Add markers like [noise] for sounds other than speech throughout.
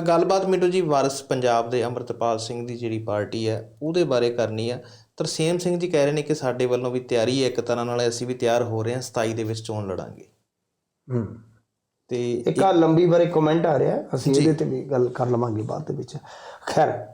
ਗੱਲਬਾਤ ਮਿੰਟੂ ਜੀ ਵਾਰਿਸ ਪੰਜਾਬ ਦੇ ਅੰਮ੍ਰਿਤਪਾਲ ਸਿੰਘ ਦੀ ਜਿਹੜੀ ਪਾਰਟੀ ਹੈ ਉਹਦੇ ਬਾਰੇ ਕਰਨੀ ਆ ਤਰਸੇਮ ਸਿੰਘ ਜੀ ਕਹਿ ਰਹੇ ਨੇ ਕਿ ਸਾਡੇ ਵੱਲੋਂ ਵੀ ਤਿਆਰੀ ਹੈ ਇੱਕ ਤਰ੍ਹਾਂ ਨਾਲ ਅਸੀਂ ਵੀ ਤਿਆਰ ਹੋ ਰਹੇ ਹਾਂ 27 ਦੇ ਵਿੱਚ ਚੋਣ ਲੜਾਂਗੇ। ਹੂੰ। ਤੇ ਇੱਕ ਆ ਲੰਬੀ ਬਾਰੇ ਕਮੈਂਟ ਆ ਰਿਹਾ ਅਸੀਂ ਇਹਦੇ ਤੇ ਵੀ ਗੱਲ ਕਰ ਲਵਾਂਗੇ ਬਾਅਦ ਦੇ ਵਿੱਚ। ਖੈਰ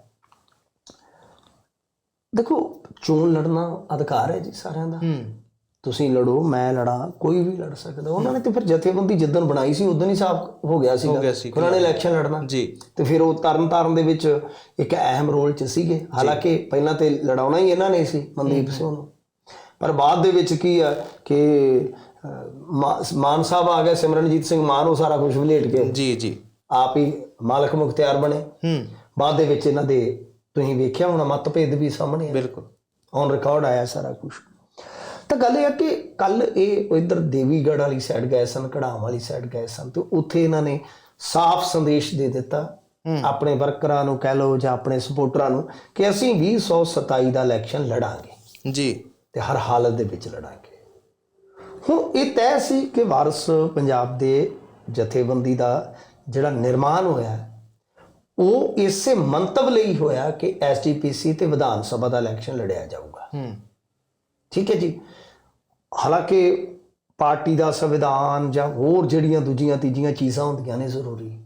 ਦੇਖੋ ਚੋਣ ਲੜਨਾ ਅਧਿਕਾਰ ਹੈ ਜੀ ਸਾਰਿਆਂ ਦਾ। ਹੂੰ। ਤੁਸੀਂ ਲੜੋ ਮੈਂ ਲੜਾਂ ਕੋਈ ਵੀ ਲੜ ਸਕਦਾ। ਉਹਨਾਂ ਨੇ ਤੇ ਫਿਰ ਜਥੇਬੰਦੀ ਜਿੱਦਣ ਬਣਾਈ ਸੀ ਉਦੋਂ ਹੀ ਸਾਫ਼ ਹੋ ਗਿਆ ਸੀਗਾ। ਉਹਨਾਂ ਨੇ ਇਲੈਕਸ਼ਨ ਲੜਨਾ। ਜੀ। ਤੇ ਫਿਰ ਉਹ ਤਰਨ ਤਾਰਨ ਦੇ ਵਿੱਚ ਇੱਕ ਅਹਿਮ ਰੋਲ 'ਚ ਸੀਗੇ। ਹਾਲਾਂਕਿ ਪਹਿਲਾਂ ਤੇ ਲੜਾਉਣਾ ਹੀ ਇਹਨਾਂ ਨੇ ਸੀ ਮਨਦੀਪ ਸਿੰਘ ਨੂੰ। ਪਰ ਬਾਅਦ ਦੇ ਵਿੱਚ ਕੀ ਆ ਕਿ ਮਾਨ ਸਾਹਿਬ ਆ ਗਏ ਸਿਮਰਨਜੀਤ ਸਿੰਘ ਮਾਨ ਉਹ ਸਾਰਾ ਕੁਝ ਵਲੇਟ ਕੇ ਜੀ ਜੀ। ਆਪ ਹੀ ਮਾਲਕ ਮੁਖਤਿਆਰ ਬਣੇ। ਹੂੰ। ਬਾਅਦ ਦੇ ਵਿੱਚ ਇਹਨਾਂ ਦੇ ਤੁਸੀਂ ਵੇਖਿਆ ਹੋਣਾ ਮਤਭੇਦ ਵੀ ਸਾਹਮਣੇ ਆ। ਬਿਲਕੁਲ। ਔਨ ਰਿਕਾਰਡ ਆਇਆ ਸਾਰਾ ਕੁਝ ਤਾਂ ਗੱਲ ਇਹ ਆ ਕਿ ਕੱਲ ਇਹ ਇਧਰ ਦੇਵੀਗੜ੍ਹ ਵਾਲੀ ਸਾਈਡ ਗਏ ਸਨ ਕਢਾਮ ਵਾਲੀ ਸਾਈਡ ਗਏ ਸਨ ਤੇ ਉੱਥੇ ਇਹਨਾਂ ਨੇ ਸਾਫ਼ ਸੰਦੇਸ਼ ਦੇ ਦਿੱਤਾ ਆਪਣੇ ਵਰਕਰਾਂ ਨੂੰ ਕਹਿ ਲਓ ਜਾਂ ਆਪਣੇ ਸਪੋਰਟਰਾਂ ਨੂੰ ਕਿ ਅਸੀਂ 2027 ਦਾ ਇਲੈਕਸ਼ਨ ਲੜਾਂਗੇ। ਜੀ। ਤੇ ਹਰ ਹਾਲਤ ਦੇ ਵਿੱਚ ਲੜਾਂਗੇ। ਹੁਣ ਇਹ ਤੈਅ ਸੀ ਕਿ ਵਾਰਸ ਪੰਜਾਬ ਦੇ ਜਥੇਬੰਦੀ ਦਾ ਜਿਹੜਾ ਨਿਰਮਾਣ ਹੋਇਆ ਉਹ ਇਸੇ ਮੰਤਵ ਲਈ ਹੋਇਆ ਕਿ ਐਸਜੀਪੀਸੀ ਤੇ ਵਿਧਾਨ ਸਭਾ ਦਾ ਇਲੈਕਸ਼ਨ ਲੜਿਆ ਜਾਊਗਾ। ਹੂੰ। ਠੀਕ ਹੈ ਜੀ। ਹਾਲਾਂਕਿ ਪਾਰਟੀ ਦਾ ਸੰਵਿਧਾਨ ਜਾਂ ਹੋਰ ਜਿਹੜੀਆਂ ਦੂਜੀਆਂ ਤੀਜੀਆਂ ਚੀਜ਼ਾਂ ਹੁੰਦੀਆਂ ਨੇ ਜ਼ਰੂਰੀ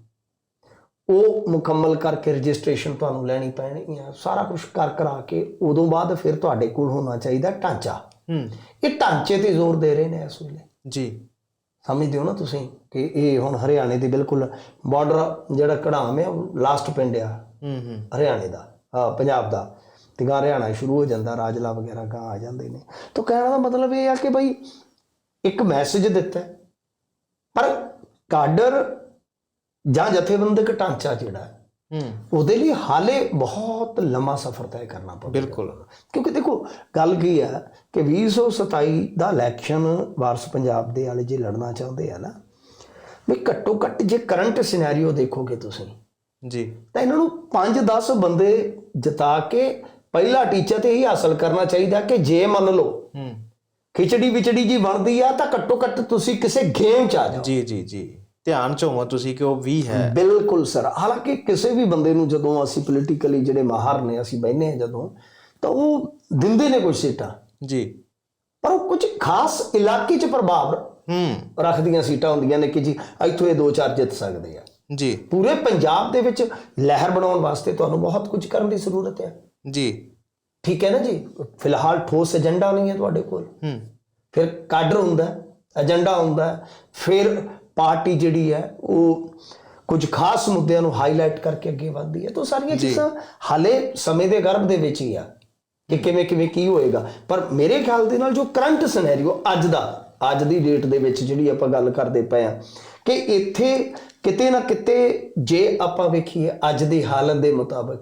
ਉਹ ਮੁਕੰਮਲ ਕਰਕੇ ਰਜਿਸਟ੍ਰੇਸ਼ਨ ਤੁਹਾਨੂੰ ਲੈਣੀ ਪੈਣੀ ਹੈ ਸਾਰਾ ਕੁਝ ਕਰ ਕਰਾ ਕੇ ਉਦੋਂ ਬਾਅਦ ਫਿਰ ਤੁਹਾਡੇ ਕੋਲ ਹੋਣਾ ਚਾਹੀਦਾ ਢਾਂਚਾ। ਹੂੰ। ਇਹ ਢਾਂਚੇ ਤੇ ਜ਼ੋਰ ਦੇ ਰਹੇ ਨੇ ਇਸ ਵੇਲੇ। ਜੀ। ਸਮਝਦੇ ਹੋ ਨਾ ਤੁਸੀਂ ਕਿ ਇਹ ਹੁਣ ਹਰਿਆਣੇ ਦੇ ਬਿਲਕੁਲ ਬਾਰਡਰ ਜਿਹੜਾ ਕੜਾਮ ਹੈ ਉਹ ਲਾਸਟ ਪਿੰਡ ਆ। ਹੂੰ ਹੂੰ। ਹਰਿਆਣੇ ਦਾ ਪੰਜਾਬ ਦਾ। ਤੇ ਗਾ ਹਰਿਆਣਾ ਸ਼ੁਰੂ ਹੋ ਜਾਂਦਾ ਰਾਜਲਾ ਵਗੈਰਾ ਗਾ ਆ ਜਾਂਦੇ ਨੇ। ਤਾਂ ਕਹਿਣ ਦਾ ਮਤਲਬ ਇਹ ਆ ਕਿ ਭਾਈ ਇੱਕ ਮੈਸੇਜ ਦਿੱਤਾ। ਪਰ ਕਾਡਰ ਜਾਂ ਜਥੇਬੰਦਕ ਢਾਂਚਾ ਜਿਹੜਾ ਹੈ, ਹੂੰ। ਉਹਦੇ ਲਈ ਹਾਲੇ ਬਹੁਤ ਲੰਮਾ ਸਫ਼ਰ ਤੈਅ ਕਰਨਾ ਪਵੇਗਾ ਬਿਲਕੁਲ। ਕਿਉਂਕਿ ਦੇਖੋ ਗੱਲ ਕੀ ਹੈ ਕਿ 2027 ਦਾ ਇਲੈਕਸ਼ਨ ਵਾਰਸ ਪੰਜਾਬ ਦੇ ਵਾਲੇ ਜੇ ਲੜਨਾ ਚਾਹੁੰਦੇ ਆ ਨਾ ਵੀ ਘੱਟੋ ਘੱਟ ਜੇ ਕਰੰਟ ਸਿਨੈਰੀਓ ਦੇਖੋਗੇ ਤੁਸੀਂ ਜੀ। ਤਾਂ ਇਹਨਾਂ ਨੂੰ 5-10 ਬੰਦੇ ਜਿਤਾ ਕੇ ਪਹਿਲਾ ਟੀਚਾ ਤੇ ਇਹ ਹਾਸਲ ਕਰਨਾ ਚਾਹੀਦਾ ਕਿ ਜੇ ਮੰਨ ਲਓ ਹੂੰ। ਖਿਚੜੀ ਵਿਚੜੀ ਜੀ ਬਣਦੀ ਆ ਤਾਂ ਘੱਟੋ ਘੱਟ ਤੁਸੀਂ ਕਿਸੇ ਗੇਮ 'ਚ ਆ ਜਾਓ। ਜੀ ਜੀ ਜੀ। ਧਿਆਨ ਚ ਹੋਵੋ ਤੁਸੀਂ ਕਿ ਉਹ ਵੀ ਹੈ। ਬਿਲਕੁਲ ਸਰ। ਹਾਲਾਂਕਿ ਕਿਸੇ ਵੀ ਬੰਦੇ ਨੂੰ ਜਦੋਂ ਅਸੀਂ ਪੋਲੀਟੀਕਲੀ ਜਿਹੜੇ ਮਾਹਰ ਨੇ ਅਸੀਂ ਬੈਠਨੇ ਆ ਜਦੋਂ ਤਾਂ ਉਹ ਦਿੰਦੇ ਨੇ ਕੁਝ ਸੀਟਾਂ। ਜੀ। ਪਰ ਉਹ ਕੁਝ ਖਾਸ ਇਲਾਕੇ 'ਚ ਪ੍ਰਭਾਵ ਹੂੰ। ਰੱਖਦੀਆਂ ਸੀਟਾਂ ਹੁੰਦੀਆਂ ਨੇ ਕਿ ਜੀ ਇੱਥੋਂ ਇਹ ਦੋ ਚਾਰ ਜਿੱਤ ਸਕਦੇ ਆ। ਜੀ। ਪੂਰੇ ਪੰਜਾਬ ਦੇ ਵਿੱਚ ਲਹਿਰ ਬਣਾਉਣ ਵਾਸਤੇ ਤੁਹਾਨੂੰ ਬਹੁਤ ਕੁਝ ਕਰਨ ਦੀ ਜ਼ਰੂਰਤ ਹੈ ਜੀ। ਠੀਕ ਹੈ ਨਾ ਜੀ? ਫਿਲਹਾਲ ਠੋਸ ਏਜੰਡਾ ਨਹੀਂ ਹੈ ਤੁਹਾਡੇ ਕੋਲ। ਹੂੰ। ਫਿਰ ਕਾਡਰ ਹੁੰਦਾ ਏਜੰਡਾ ਹੁੰਦਾ ਫਿਰ ਪਾਰਟੀ ਜਿਹੜੀ ਹੈ ਉਹ ਕੁਝ ਖਾਸ ਮੁੱਦਿਆਂ ਨੂੰ ਹਾਈਲਾਈਟ ਕਰਕੇ ਅੱਗੇ ਵਧਦੀ ਹੈ। ਤਾਂ ਸਾਰੀਆਂ ਚੀਜ਼ਾਂ ਹਾਲੇ ਸਮੇਂ ਦੇ ਗਰਭ ਦੇ ਵਿੱਚ ਹੀ ਆ ਕਿ ਕਿਵੇਂ ਕਿਵੇਂ ਕੀ ਹੋਏਗਾ। ਪਰ ਮੇਰੇ ਖਿਆਲ ਦੇ ਨਾਲ ਜੋ ਕਰੰਟ ਸਿਨੈਰੀਓ ਅੱਜ ਦਾ ਅੱਜ ਦੀ ਡੇਟ ਦੇ ਵਿੱਚ ਜਿਹੜੀ ਆਪਾਂ ਗੱਲ ਕਰਦੇ ਪਏ ਆ ਕਿ ਇੱਥੇ ਕਿਤੇ ਨਾ ਕਿਤੇ ਜੇ ਆਪਾਂ ਵੇਖੀਏ ਅੱਜ ਦੀ ਹਾਲਤ ਦੇ ਮੁਤਾਬਕ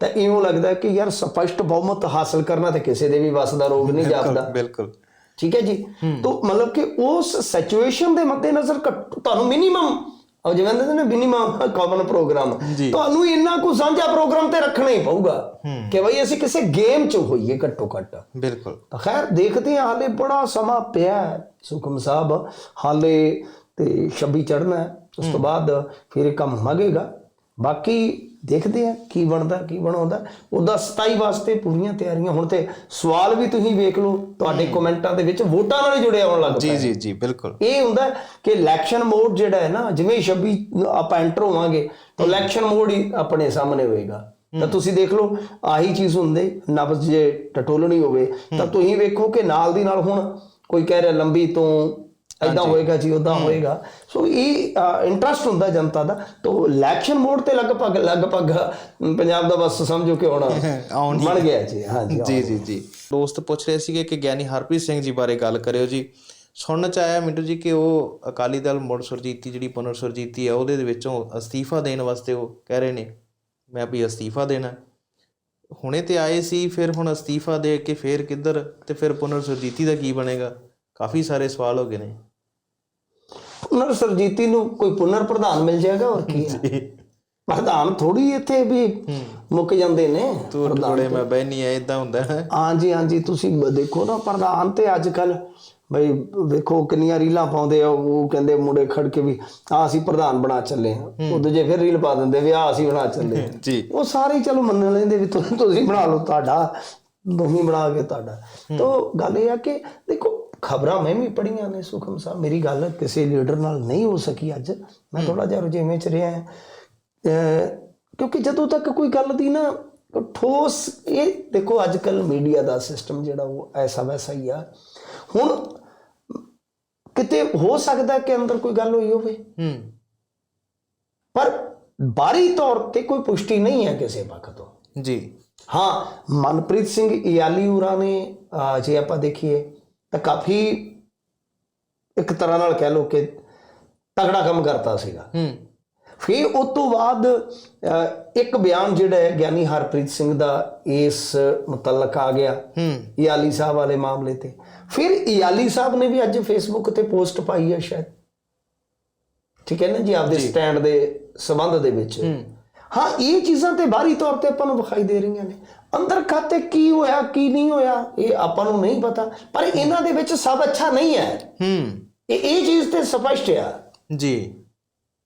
ਤਾਂ ਇਉਂ ਲੱਗਦਾ ਕਿ ਯਾਰ ਸਪਸ਼ਟ ਬਹੁਮਤ ਹਾਸਲ ਕਰਨਾ ਤੇ ਕਿਸੇ ਦੇ ਵੀ ਵੱਸ ਦਾ ਰੋਗ ਨਹੀਂ ਜਾਪਦਾ। ਬਿਲਕੁਲ। ਠੀਕ ਹੈ ਜੀ? ਤਾਂ ਮਤਲਬ ਕਿ ਉਸ ਸਿਚੁਏਸ਼ਨ ਦੇ ਮੱਦੇਨਜ਼ਰ ਘੱਟ- ਤੁਹਾਨੂੰ ਮਿਨੀਮਮ ਉਹ ਜਿਵੇਂ ਕਹਿੰਦੇ ਨੇ ਮਿਨੀਮਮ ਕਾਮਨ ਪ੍ਰੋਗਰਾਮ। ਤੁਹਾਨੂੰ ਇੰਨਾ ਕੁ ਸਾਂਝਾ ਪ੍ਰੋਗਰਾਮ ਤੇ ਰੱਖਣਾ ਹੀ ਪਊਗਾ ਕਿ ਬਈ ਅਸੀਂ ਕਿਸੇ ਗੇਮ 'ਚ ਹੋਈਏ ਘੱਟੋ ਘੱਟ। ਬਿਲਕੁਲ। ਤਾਂ ਖੈਰ ਦੇਖਦੇ ਹਾਂ ਹਾਲੇ ਬੜਾ ਸਮਾਂ ਪਿਆ ਸੁਖਮ ਸਾਹਿਬ ਹਾਲੇ ਤੇ 26 ਚੜਨਾ ਹੈ। ਉਸ ਤੋਂ ਬਾਅਦ ਫਿਰ ਇਹ ਕੰਮ ਮਗੇਗਾ। ਬਾਕੀ ਦੇਖਦੇ ਆ ਕੀ ਬਣਦਾ ਕੀ ਬਣਾਉਂਦਾ। ਉਹਦਾ 27 ਵਾਸਤੇ ਪੂਰੀਆਂ ਤਿਆਰੀਆਂ। ਹੁਣ ਤੇ ਸਵਾਲ ਵੀ ਤੁਸੀਂ ਵੇਖ ਲਓ ਤੁਹਾਡੇ ਕਮੈਂਟਾਂ ਦੇ ਵਿੱਚ ਵੋਟਾਂ ਨਾਲ ਜੁੜੇ ਆਉਣ ਲੱਗ ਜੀ ਪਏ ਜੀ ਜੀ ਬਿਲਕੁਲ। ਇਹ ਹੁੰਦਾ ਕਿ ਇਲੈਕਸ਼ਨ ਮੋਡ ਜਿਹੜਾ ਹੈ ਨਾ ਜਿਵੇਂ ਹੀ 26 ਆਪਾਂ ਐਂਟਰ ਹੋਵਾਂਗੇ ਤਾਂ ਇਲੈਕਸ਼ਨ ਮੋਡ ਹੀ ਆਪਣੇ ਸਾਹਮਣੇ ਹੋਏਗਾ। ਤਾਂ ਤੁਸੀਂ ਦੇਖ ਲਓ ਆਹੀ ਚੀਜ਼ ਹੁੰਦੇ ਨਬਜ਼ ਜੇ ਟਟੋਲਣੀ ਹੋਵੇ ਤਾਂ ਤੁਸੀਂ ਵੇਖੋ ਕਿ ਨਾਲ ਦੀ ਨਾਲ ਹੁਣ ਕੋਈ ਕਹਿ ਰਿਹਾ ਲੰਬੀ ਤੋਂ ਐਦਾਂ ਹੋਏਗਾ ਜੀ ਉਦਾਂ ਹੋਏਗਾ। ਸੋ ਇਹ ਇੰਟਰਸਟ ਹੁੰਦਾ ਜਨਤਾ ਦਾ। ਤਾਂ ਇਲੈਕਸ਼ਨ ਮੋਡ ਤੇ ਲਗਭਗ ਲਗਭਗ ਪੰਜਾਬ ਦਾ ਬਸ ਸਮਝੋ ਕਿ ਹੁਣ [laughs] ਆਉਣ ਹੀ ਬਣ ਗਿਆ ਜੀ ਹਾਂਜੀ ਜੀ ਜੀ ਜੀ। ਦੋਸਤ ਪੁੱਛ ਰਹੇ ਸੀਗੇ ਕਿ ਗਿਆਨੀ ਹਰਪ੍ਰੀਤ ਸਿੰਘ ਜੀ ਬਾਰੇ ਗੱਲ ਕਰਿਓ ਜੀ। ਸੁਣਨ ਚ ਆਇਆ ਮਿੰਟੂ ਜੀ ਕਿ ਉਹ ਅਕਾਲੀ ਦਲ ਮੁੜ ਸੁਰਜੀਤੀ ਜਿਹੜੀ ਪੁਨਰ ਸੁਰਜੀਤੀ ਹੈ ਉਹਦੇ ਦੇ ਵਿੱਚੋਂ ਅਸਤੀਫਾ ਦੇਣ ਵਾਸਤੇ ਉਹ ਕਹਿ ਰਹੇ ਨੇ ਮੈਂ ਵੀ ਅਸਤੀਫਾ ਦੇਣਾ। ਹੁਣੇ ਤੇ ਆਏ ਸੀ ਫਿਰ ਹੁਣ ਅਸਤੀਫਾ ਦੇ ਕੇ ਫਿਰ ਕਿੱਧਰ? ਤੇ ਫਿਰ ਪੁਨਰ ਸੁਰਜੀਤੀ ਦਾ ਕੀ ਬਣੇਗਾ? ਕਾਫੀ ਸਾਰੇ ਸਵਾਲ ਹੋ ਗਏ ਨੇ। ਪੁਨਰ ਸਰਜੀਤੀ ਨੂੰ ਕੋਈ ਪੁਨਰ ਪ੍ਰਧਾਨ ਮਿਲ ਜਾਏਗਾ ਹੋਰ ਕੀ ਹੈ? ਪ੍ਰਧਾਨ ਥੋੜੀ ਇੱਥੇ ਵੀ ਮੁੱਕ ਜਾਂਦੇ ਨੇ ਟੋੜੇ ਮੈਂ ਬਹਿਨੀ ਐ ਇਦਾਂ ਹੁੰਦਾ ਹੈ। ਹਾਂਜੀ ਹਾਂਜੀ ਤੁਸੀਂ ਦੇਖੋ ਨਾ ਪ੍ਰਧਾਨ ਤੇ ਅੱਜ ਕੱਲ ਬਈ ਵੇਖੋ ਕਿੰਨੀਆਂ ਰੀਲਾਂ ਪਾਉਂਦੇ ਆ ਉਹ ਕਹਿੰਦੇ ਮੁੰਡੇ ਖੜ ਕੇ ਵੀ ਆ ਅਸੀਂ ਪ੍ਰਧਾਨ ਬਣਾ ਚੱਲੇ ਆ ਉਹ ਦੂਜੇ ਫਿਰ ਰੀਲ ਪਾ ਦਿੰਦੇ ਵੀ ਆ ਅਸੀਂ ਬਣਾ ਚੱਲੇ ਜੀ। ਉਹ ਸਾਰੇ ਚਲੋ ਮੰਨ ਲੈਂਦੇ ਵੀ ਤੁਸੀਂ ਤੁਸੀਂ ਬਣਾ ਲਓ ਤੁਹਾਡਾ ਤੁਸੀਂ ਬਣਾ ਕੇ ਤੁਹਾਡਾ। ਤਾਂ ਗੱਲ ਇਹ ਆ ਕਿ ਦੇਖੋ ਖਬਰਾਂ ਮੈਂ ਵੀ ਪੜੀਆਂ ਨੇ ਸੁਖਮ ਸਾਹਿਬ। ਮੇਰੀ ਗੱਲ ਕਿਸੇ ਲੀਡਰ ਨਾਲ ਨਹੀਂ ਹੋ ਸਕੀ ਅੱਜ। ਮੈਂ ਥੋੜਾ ਜਿਹਾ ਰੁਝੇਵੇਂ ਚ ਰਿਹਾ। ਕਿਉਂਕਿ ਜਦੋਂ ਤੱਕ ਕੋਈ ਗੱਲ ਦੀ ਨਾ ਠੋਸ ਇਹ ਦੇਖੋ ਅੱਜ ਕੱਲ ਮੀਡੀਆ ਦਾ ਸਿਸਟਮ ਜਿਹੜਾ ਉਹ ਐਸਾ ਵੈਸਾ ਹੀ ਆ। ਹੁਣ ਕਿਤੇ ਹੋ ਸਕਦਾ ਕਿ ਅੰਦਰ ਕੋਈ ਗੱਲ ਹੋਈ ਹੋਵੇ। ਹੂੰ। ਪਰ ਬਾਹਰੀ ਤੌਰ ਤੇ ਕੋਈ ਪੁਸ਼ਟੀ ਨਹੀਂ ਹੈ ਕਿਸੇ ਪੱਖ ਤੋਂ। ਜੀ। ਹਾਂ ਮਨਪ੍ਰੀਤ ਸਿੰਘ ਇਆਲੀ ਉਰਾ ਨੇ ਜੇ ਆਪਾਂ ਦੇਖੀਏ ਤਾਂ ਕਾਫੀ ਇੱਕ ਤਰ੍ਹਾਂ ਨਾਲ ਕਹਿ ਲਓ ਕਿ ਤਗੜਾ ਕੰਮ ਕਰਤਾ ਸੀਗਾ। ਹੂੰ। ਫਿਰ ਉਸ ਤੋਂ ਬਾਅਦ ਇੱਕ ਬਿਆਨ ਜਿਹੜਾ ਹੈ ਗਿਆਨੀ ਹਰਪ੍ਰੀਤ ਸਿੰਘ ਦਾ ਇਸ ਮੁਤਲਕ ਆ ਗਿਆ। ਹੂੰ। ਇਆਲੀ ਸਾਹਿਬ ਵਾਲੇ ਮਾਮਲੇ ਤੇ। ਫਿਰ ਇਆਲੀ ਸਾਹਿਬ ਨੇ ਵੀ ਅੱਜ ਫੇਸਬੁੱਕ ਤੇ ਪੋਸਟ ਪਾਈ ਹੈ ਸ਼ਾਇਦ। ਠੀਕ ਹੈ ਨਾ ਜੀ ਆਪਦੇ ਸਟੈਂਡ ਦੇ ਸਬੰਧ ਦੇ ਵਿੱਚ। ਹਾਂ। ਇਹ ਚੀਜ਼ਾਂ ਤੇ ਬਾਹਰੀ ਤੌਰ ਤੇ ਆਪਾਂ ਨੂੰ ਵਿਖਾਈ ਦੇ ਰਹੀਆਂ ਨੇ। ਅੰਦਰ ਖਾਤੇ ਕੀ ਹੋਇਆ ਕੀ ਨਹੀਂ ਹੋਇਆ ਇਹ ਆਪਾਂ ਨੂੰ ਨਹੀਂ ਪਤਾ। ਪਰ ਇਹਨਾਂ ਦੇ ਵਿੱਚ ਸਭ ਅੱਛਾ ਨਹੀਂ ਹੈ। ਹੂੰ। ਇਹ ਇਹ ਚੀਜ਼ ਤੇ ਸਪਸ਼ਟ ਆ। ਜੀ।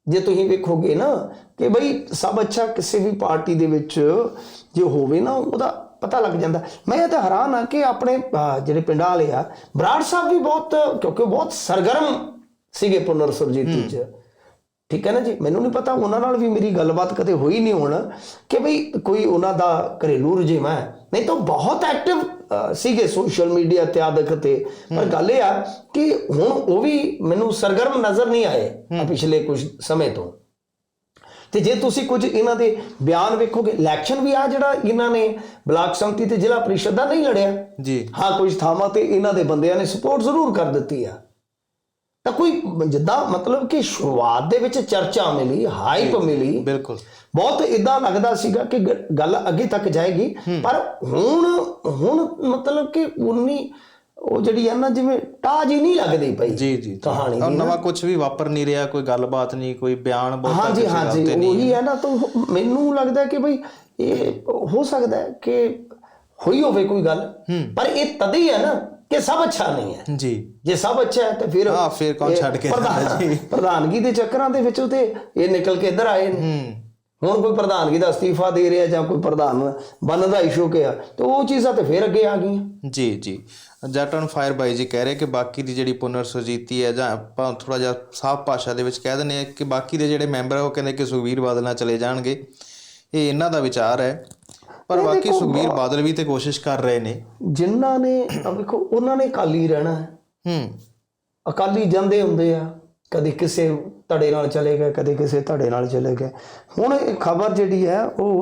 ਜੇ ਤੁਸੀਂ ਵੇਖੋਗੇ ਨਾ ਕਿ ਬਈ ਸਭ ਅੱਛਾ ਕਿਸੇ ਵੀ ਪਾਰਟੀ ਦੇ ਵਿੱਚ ਜੇ ਹੋਵੇ ਨਾ ਉਹਦਾ ਪਤਾ ਲੱਗ ਜਾਂਦਾ। ਮੈਂ ਤਾਂ ਹੈਰਾਨ ਆ ਕਿ ਆਪਣੇ ਜਿਹੜੇ ਪਿੰਡਾਂ ਵਾਲੇ ਆ ਬਰਾੜ ਸਾਹਿਬ ਵੀ ਬਹੁਤ ਕਿਉਂਕਿ ਬਹੁਤ ਸਰਗਰਮ ਸੀਗੇ ਪੁਨਰ ਸੁਰਜੀਤੀ ਚ ਠੀਕ ਹੈ ਨਾ ਜੀ? ਮੈਨੂੰ ਨਹੀਂ ਪਤਾ ਉਹਨਾਂ ਨਾਲ ਵੀ ਮੇਰੀ ਗੱਲਬਾਤ ਕਦੇ ਹੋਈ ਨਹੀਂ ਹੁਣ ਕਿ ਬਈ ਕੋਈ ਉਹਨਾਂ ਦਾ ਘਰੇਲੂ ਰੁਝੇਵਾਂ ਹੈ। ਨਹੀਂ ਤਾਂ ਬਹੁਤ ਐਕਟਿਵ ਸੀਗੇ ਸੋਸ਼ਲ ਮੀਡੀਆ ਤੇ ਆਦਿਕ ਤੇ। ਪਰ ਗੱਲ ਇਹ ਆ ਕਿ ਹੁਣ ਉਹ ਵੀ ਮੈਨੂੰ ਸਰਗਰਮ ਨਜ਼ਰ ਨਹੀਂ ਆਏ ਪਿਛਲੇ ਕੁਝ ਸਮੇਂ ਤੋਂ। ਤੇ ਜੇ ਤੁਸੀਂ ਕੁਝ ਇਹਨਾਂ ਦੇ ਬਿਆਨ ਵੇਖੋਗੇ ਇਲੈਕਸ਼ਨ ਵੀ ਆ ਜਿਹੜਾ ਇਹਨਾਂ ਨੇ ਬਲਾਕ ਸੰਮਤੀ ਤੇ ਜ਼ਿਲ੍ਹਾ ਪ੍ਰੀਸ਼ਦ ਦਾ ਨਹੀਂ ਲੜਿਆ। ਜੀ। ਹਾਂ ਕੁਝ ਥਾਵਾਂ ਤੇ ਇਹਨਾਂ ਦੇ ਬੰਦਿਆਂ ਨੇ ਸਪੋਰਟ ਜ਼ਰੂਰ ਕਰ ਦਿੱਤੀ ਆ। ਤਾਂ ਕੋਈ ਜਿੱਦਾਂ ਮਤਲਬ ਕਿ ਸ਼ੁਰੂਆਤ ਦੇ ਵਿੱਚ ਚਰਚਾ ਮਿਲੀ ਹਾਈਪ ਮਿਲੀ। ਬਿਲਕੁਲ। ਬਹੁਤ ਇਦਾਂ ਲੱਗਦਾ ਸੀਗਾ ਕਿ ਗੱਲ ਅੱਗੇ ਤੱਕ ਜਾਏਗੀ। ਪਰ ਹੁਣ ਹੁਣ ਮਤਲਬ ਕਿ ਉਨੀ ਉਹ ਜਿਹੜੀ ਹੈ ਨਾ ਜਿਵੇਂ ਹੀ ਨਹੀਂ ਲੱਗਦੀ ਪਈ ਜੀ ਜੀ ਕਹਾਣੀ ਔਰ ਨਵਾਂ ਕੁਝ ਵੀ ਵਾਪਰ ਨਹੀਂ ਰਿਹਾ ਕੋਈ ਗੱਲਬਾਤ ਨਹੀਂ ਕੋਈ ਬਿਆਨ ਬਹੁਤ ਹਾਂਜੀ ਹਾਂਜੀ ਉਹੀ ਹੈ। ਨਾ ਤਾਂ ਮੈਨੂੰ ਲੱਗਦਾ ਕਿ ਭਈ ਇਹ ਹੋ ਸਕਦਾ ਹੈ ਕਿ ਹੋਈ ਹੋਵੇ ਕੋਈ ਗੱਲ। ਪਰ ਇਹ ਤਦ ਹੀ ਹੈ ਨਾ ਕਿ ਸਭ ਅੱਛਾ ਨਹੀਂ ਹੈ। ਜੀ। ਜੇ ਸਭ ਅੱਛਾ ਹੈ ਤਾਂ ਫਿਰ ਹਾਂ, ਫਿਰ ਕੌਣ ਛੱਡ ਕੇ ਜਾਂਦਾ ਜੀ। ਪ੍ਰਧਾਨਗੀ ਦੇ ਚੱਕਰਾਂ ਦੇ ਵਿੱਚੋਂ ਤੇ ਇਹ ਨਿਕਲ ਕੇ ਇੱਧਰ ਆਏ ਨੇ। ਹੂੰ। ਹੁਣ ਕੋਈ ਪ੍ਰਧਾਨਗੀ ਦਾ ਅਸਤੀਫਾ ਦੇ ਰਿਹਾ ਜਾਂ ਕੋਈ ਪ੍ਰਧਾਨ ਬਣਨ ਦਾ ਇਸ਼ੂ ਕਿਹਾ ਤੇ ਉਹ ਚੀਜ਼ਾਂ ਤੇ ਫਿਰ ਅੱਗੇ ਆ ਗਈਆਂ। ਜੀ ਜੀ। ਜੱਟ ਔਨ ਫਾਇਰ ਬਾਈ ਜੀ ਕਹਿ ਰਹੇ ਕਿ ਬਾਕੀ ਦੀ ਜਿਹੜੀ ਪੁਨਰ ਸੁਰਜੀਤੀ ਹੈ ਜਾਂ ਆਪਾਂ ਥੋੜਾ ਜਿਹਾ ਸਾਫ਼ ਭਾਸ਼ਾ ਦੇ ਵਿੱਚ ਕਹਿ ਦਿੰਦੇ ਆ ਕਿ ਬਾਕੀ ਦੇ ਜਿਹੜੇ ਮੈਂਬਰ ਆ ਉਹ ਕਹਿੰਦੇ ਕਿ ਸੁਖਬੀਰ ਬਾਦਲ ਨਾਲ ਚਲੇ ਜਾਣਗੇ। ਇਹ ਇਹਨਾਂ ਦਾ ਵਿਚਾਰ ਹੈ। ਪਰ ਬਾਕੀ ਸੁਖਬੀਰ ਬਾਦਲ ਵੀ ਤੇ ਕੋਸ਼ਿਸ਼ ਕਰ ਰਹੇ ਨੇ। ਜਿਨ੍ਹਾਂ ਨੇ ਵੇਖੋ ਉਹਨਾਂ ਨੇ ਅਕਾਲੀ ਰਹਿਣਾ ਹੈ। ਹੂੰ। ਅਕਾਲੀ ਜਾਂਦੇ ਹੁੰਦੇ ਆ ਕਦੇ ਕਿਸੇ ਧੜੇ ਨਾਲ ਚਲੇ ਗਏ ਕਦੇ ਕਿਸੇ ਧੜੇ ਨਾਲ ਚਲੇ ਗਏ। ਹੁਣ ਇਹ ਖਬਰ ਜਿਹੜੀ ਹੈ ਉਹ